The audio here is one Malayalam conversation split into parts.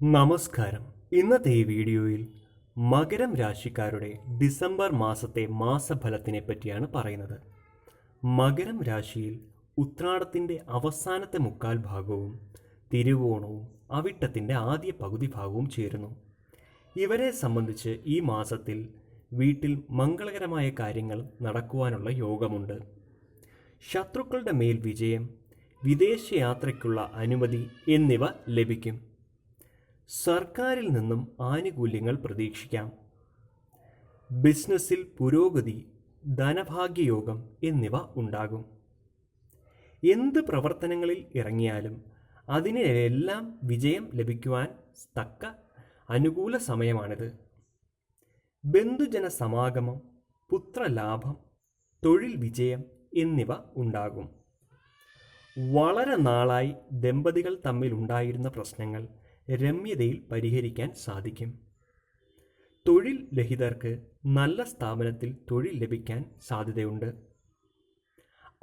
നമസ്കാരം. ഇന്നത്തെ ഈ വീഡിയോയിൽ മകരം രാശിക്കാരുടെ ഡിസംബർ മാസത്തെ മാസഫലത്തിനെ പറ്റിയാണ് പറയുന്നത്. മകരം രാശിയിൽ ഉത്രാടത്തിന്റെ അവസാനത്തെ മുക്കാൽ ഭാഗവും തിരുവോണവും അവിട്ടത്തിന്റെ ആദ്യ പകുതി ഭാഗവും ചേരുന്നു. ഇവരെ സംബന്ധിച്ച് ഈ മാസത്തിൽ വീട്ടിൽ മംഗളകരമായ കാര്യങ്ങൾ നടക്കുവാനുള്ള യോഗമുണ്ട്. ശത്രുക്കളുടെ മേൽ വിജയം വിദേശയാത്രയ്ക്കുള്ള അനുമതി എന്നിവ ലഭിക്കും. സർക്കാരിൽ നിന്നും ആനുകൂല്യങ്ങൾ പ്രതീക്ഷിക്കാം. ബിസിനസ്സിൽ പുരോഗതി ധനഭാഗ്യയോഗം എന്നിവ ഉണ്ടാകും. എന്ത് പ്രവർത്തനങ്ങളിൽ ഇറങ്ങിയാലും അതിനെല്ലാം വിജയം ലഭിക്കുവാൻ തക്ക അനുകൂല സമയമാണിത്. ബന്ധുജന സമാഗമം പുത്രലാഭം തൊഴിൽ വിജയം എന്നിവ ഉണ്ടാകും. വളരെ നാളായി ദമ്പതികൾ തമ്മിലുണ്ടായിരുന്ന പ്രശ്നങ്ങൾ രമ്യതയിൽ പരിഹരിക്കാൻ സാധിക്കും. തൊഴിൽ രഹിതർക്ക് നല്ല സ്ഥാപനത്തിൽ തൊഴിൽ ലഭിക്കാൻ സാധ്യതയുണ്ട്.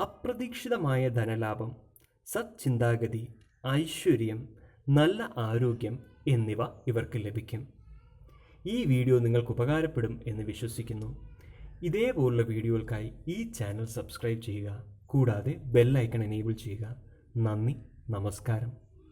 അപ്രതീക്ഷിതമായ ധനലാഭം സത്ചിന്താഗതി ഐശ്വര്യം നല്ല ആരോഗ്യം എന്നിവ ഇവർക്ക് ലഭിക്കും. ഈ വീഡിയോ നിങ്ങൾക്ക് ഉപകാരപ്പെടും എന്ന് വിശ്വസിക്കുന്നു. ഇതേപോലുള്ള വീഡിയോകൾക്കായി ഈ ചാനൽ സബ്സ്ക്രൈബ് ചെയ്യുക. കൂടാതെ ബെല്ലൈക്കൺ എനേബിൾ ചെയ്യുക. നന്ദി നമസ്കാരം.